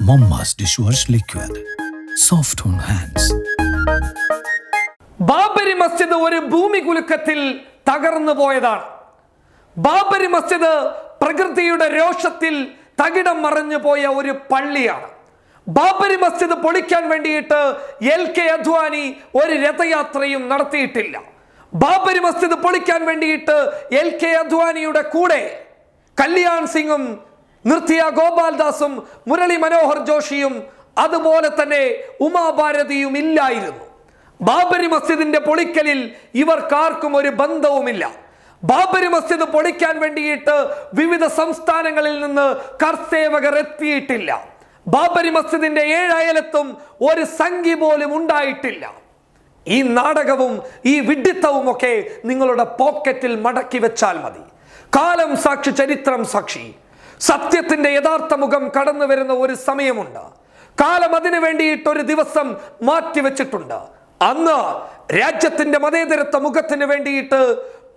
Momma's wash liquid soft on hands Babri Masjid ഒരു ഭൂമി കുലുക്കത്തിൽ തകർന്നു പോയതാണ്. ബാബരി മസ്ജിദ് പ്രകൃതിയുടെ രോഷത്തിൽ തകിടം മറിഞ്ഞു പോയ ഒരു പള്ളിയാണ്. ബാബരി മസ്ജിദ് പൊളിക്കാൻ വേണ്ടിയിട്ട് എൽ കെ അദ്വാനി ഒരു രഥയാത്രയും നടത്തിയിട്ടില്ല. ബാബരി മസ്ജിദ് പൊളിക്കാൻ വേണ്ടിയിട്ട് എൽ കെ അദ്വാനിയുടെ കൂടെ കല്യാൺ സിംഗും നൃത്യ ഗോപാൽദാസും മുരളി മനോഹർ ജോഷിയും അതുപോലെ തന്നെ ഉമാഭാരതിയും ഇല്ലായിരുന്നു. ബാബരി മസ്ജിദിന്റെ പൊളിക്കലിൽ ഇവർക്കാർക്കും ഒരു ബന്ധവുമില്ല. ബാബരി മസ്ജിദ് പൊളിക്കാൻ വേണ്ടിയിട്ട് വിവിധ സംസ്ഥാനങ്ങളിൽ നിന്ന് കർസേവകർ എത്തിയിട്ടില്ല. ബാബരി മസ്ജിദിന്റെ ഏഴയലത്തും ഒരു സംഖ്യ പോലും ഉണ്ടായിട്ടില്ല. ഈ നാടകവും ഈ വിഡിത്തവും ഒക്കെ നിങ്ങളുടെ പോക്കറ്റിൽ മടക്കി വെച്ചാൽ മതി. കാലം സാക്ഷി ചരിത്രം സാക്ഷി. സത്യത്തിന്റെ യഥാർത്ഥ മുഖം കടന്നു വരുന്ന ഒരു സമയമുണ്ട്. കാലം അതിനു വേണ്ടിയിട്ട് ഒരു ദിവസം മാറ്റിവെച്ചിട്ടുണ്ട്. അന്ന് രാജ്യത്തിന്റെ മതേതരത്വ മുഖത്തിന് വേണ്ടിയിട്ട്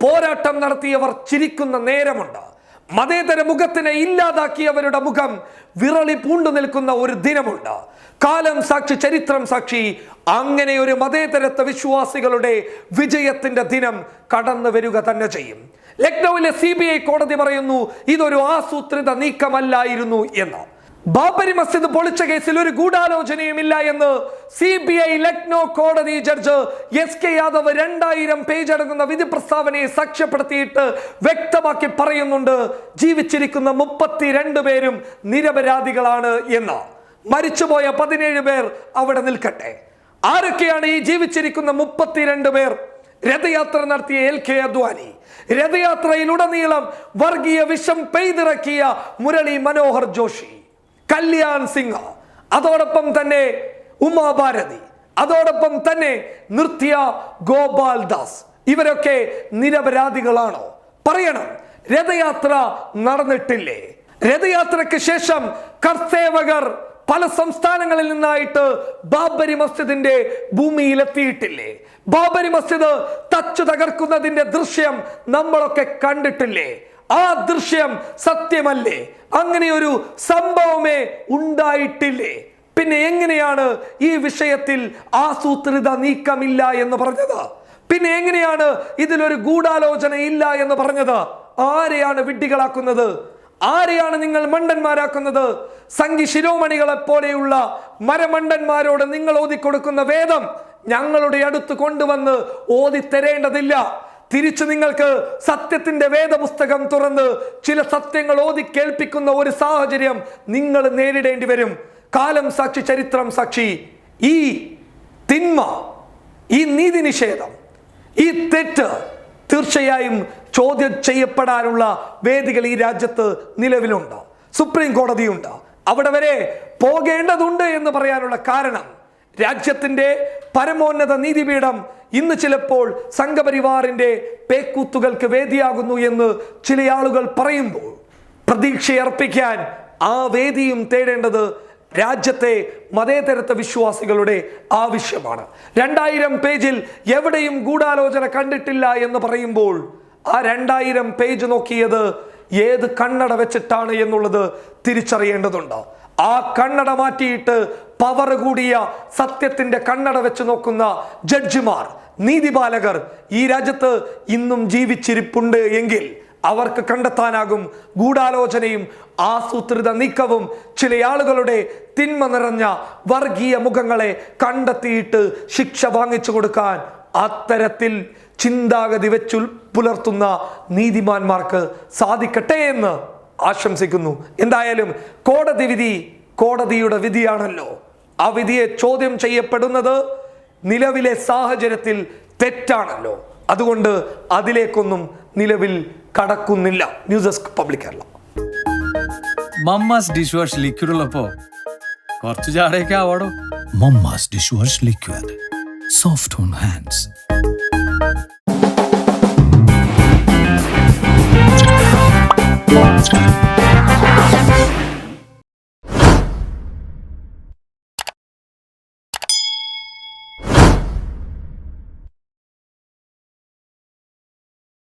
പോരാട്ടം നടത്തിയവർ ചിരിക്കുന്ന നേരമുണ്ട്. മതേതര മുഖത്തിനെ ഇല്ലാതാക്കിയവരുടെ മുഖം വിറളി പൂണ്ടു നിൽക്കുന്ന ഒരു ദിനമുണ്ട്. കാലം സാക്ഷി ചരിത്രം സാക്ഷി അങ്ങനെ ഒരു മതേതരത്വ വിശ്വാസികളുടെ വിജയത്തിന്റെ ദിനം കടന്നു വരിക തന്നെ ചെയ്യും. ലക്നൌവിലെ സി കോടതി പറയുന്നു ഇതൊരു ആസൂത്രിത നീക്കമല്ലായിരുന്നു എന്ന്. ബാബരി മസ്ജിദ് പൊളിച്ച കേസിൽ ഒരു ഗൂഢാലോചനയുമില്ല എന്ന് സി ബി ഐ ലക്നോ കോടതി ജഡ്ജ് എസ് കെ യാദവ് രണ്ടായിരം പേജ് അടങ്ങുന്ന വിധി പ്രസ്താവനയെ സാക്ഷ്യപ്പെടുത്തിയിട്ട് വ്യക്തമാക്കി പറയുന്നുണ്ട്. ജീവിച്ചിരിക്കുന്ന മുപ്പത്തിരണ്ട് പേരും നിരപരാധികളാണ് എന്ന്. മരിച്ചുപോയ പതിനേഴ് പേർ അവിടെ നിൽക്കട്ടെ. ആരൊക്കെയാണ് ഈ ജീവിച്ചിരിക്കുന്ന മുപ്പത്തിരണ്ട് പേർ? രഥയാത്ര നടത്തിയ എൽ കെ അദ്വാനി. രഥയാത്രയിലുടനീളം വർഗീയ വിഷം പെയ്തിറക്കിയ മുരളി മനോഹർ ജോഷി. കല്യാൺ സിംഗ് അതോടൊപ്പം തന്നെ ഉമാഭാരതി അതോടൊപ്പം തന്നെ നൃത്യ ഗോപാൽ ദാസ്. ഇവരൊക്കെ നിരപരാധികളാണോ? പറയണം. രഥയാത്ര നടന്നിട്ടില്ലേ? രഥയാത്രയ്ക്ക് ശേഷം കർത്തേവകർ പല സംസ്ഥാനങ്ങളിൽ നിന്നായിട്ട് ബാബരി മസ്ജിദിന്റെ ഭൂമിയിലെത്തിയിട്ടില്ലേ? ബാബരി മസ്ജിദ് തച്ചു തകർക്കുന്നതിന്റെ ദൃശ്യം നമ്മളൊക്കെ കണ്ടിട്ടില്ലേ? ആ ദൃശ്യം സത്യമല്ലേ? അങ്ങനെ ഒരു സംഭവമേ ഉണ്ടായിട്ടില്ലേ? പിന്നെ എങ്ങനെയാണ് ഈ വിഷയത്തിൽ ആസൂത്രിത നീക്കമില്ല എന്ന് പറഞ്ഞത്? പിന്നെ എങ്ങനെയാണ് ഇതിലൊരു ഗൂഢാലോചന ഇല്ല എന്ന് പറഞ്ഞത്? ആരെയാണ് വിഡ്ഢികളാക്കുന്നത്? ആരെയാണ് നിങ്ങൾ മണ്ടന്മാരാക്കുന്നത്? സംഘി ശിരോമണികളെ പോലെയുള്ള മരമണ്ടന്മാരോട് നിങ്ങൾ ഓതിക്കൊടുക്കുന്ന വേദം ഞങ്ങളുടെ അടുത്ത് കൊണ്ടുവന്ന് ഓതി തരേണ്ടതില്ല തിരിച്ചു നിങ്ങൾക്ക് സത്യത്തിന്റെ വേദപുസ്തകം തുറന്ന് ചില സത്യങ്ങൾ ഓതി കേൾപ്പിക്കുന്ന ഒരു സാഹചര്യം നിങ്ങൾ നേരിടേണ്ടി വരും. കാലം സാക്ഷി ചരിത്രം സാക്ഷി. ഈ തിന്മ ഈ നീതി നിഷേധം ഈ തെറ്റ് തീർച്ചയായും ചോദ്യം ചെയ്യപ്പെടാനുള്ള വേദികൾ ഈ രാജ്യത്ത് നിലവിലുണ്ട്. സുപ്രീം കോടതിയുണ്ട്. അവിടെ വരെ പോകേണ്ടതുണ്ട് എന്ന് പറയാനുള്ള കാരണം രാജ്യത്തിന്റെ പരമോന്നത നീതിപീഠം ഇന്ന് ചിലപ്പോൾ സംഘപരിവാറിന്റെ പേക്കൂത്തുകൾക്ക് വേദിയാകുന്നു എന്ന് ചില ആളുകൾ പറയുമ്പോൾ പ്രതീക്ഷയർപ്പിക്കാൻ ആ വേദിയും തേടേണ്ടത് രാജ്യത്തെ മതേതരത്വ വിശ്വാസികളുടെ ആവശ്യമാണ്. രണ്ടായിരം പേജിൽ എവിടെയും ഗൂഢാലോചന കണ്ടിട്ടില്ല എന്ന് പറയുമ്പോൾ ആ രണ്ടായിരം പേജ് നോക്കിയത് ഏത് കണ്ണട വെച്ചിട്ടാണ് എന്നുള്ളത് തിരിച്ചറിയേണ്ടതുണ്ട്. ആ കണ്ണട മാറ്റിയിട്ട് പവർ കൂടിയ സത്യത്തിന്റെ കണ്ണട വെച്ച് നോക്കുന്ന ജഡ്ജിമാർ നീതിപാലകർ ഈ രാജ്യത്ത് ഇന്നും ജീവിച്ചിരിപ്പുണ്ട് എങ്കിൽ അവർക്ക് കണ്ടെത്താനാകും ഗൂഢാലോചനയും ആസൂത്രിത നീക്കവും. ചില ആളുകളുടെ തിന്മ നിറഞ്ഞ വർഗീയ മുഖങ്ങളെ കണ്ടെത്തിയിട്ട് ശിക്ഷ വാങ്ങിച്ചു കൊടുക്കാൻ അത്തരത്തിൽ ചിന്താഗതി വെച്ചു പുലർത്തുന്ന നീതിമാന്മാർക്ക് സാധിക്കട്ടെ എന്ന് ആശംസിക്കുന്നു. എന്തായാലും കോടതി വിധി കോടതിയുടെ വിധിയാണല്ലോ. ആ വിധിയെ ചോദ്യം ചെയ്യപ്പെടുന്നത് നിലവിലെ സാഹചര്യത്തിൽ തെറ്റാണല്ലോ. അതുകൊണ്ട് അതിലേക്കൊന്നും നിലവിൽ കടക്കുന്നില്ല. News desk public Kerala. Momma's dish wash liquid ഉള്ളപ്പോ കുറച്ച് ചാടയൊക്കെ ആവാടോ? Dish wash liquid. Soft on hands. next time.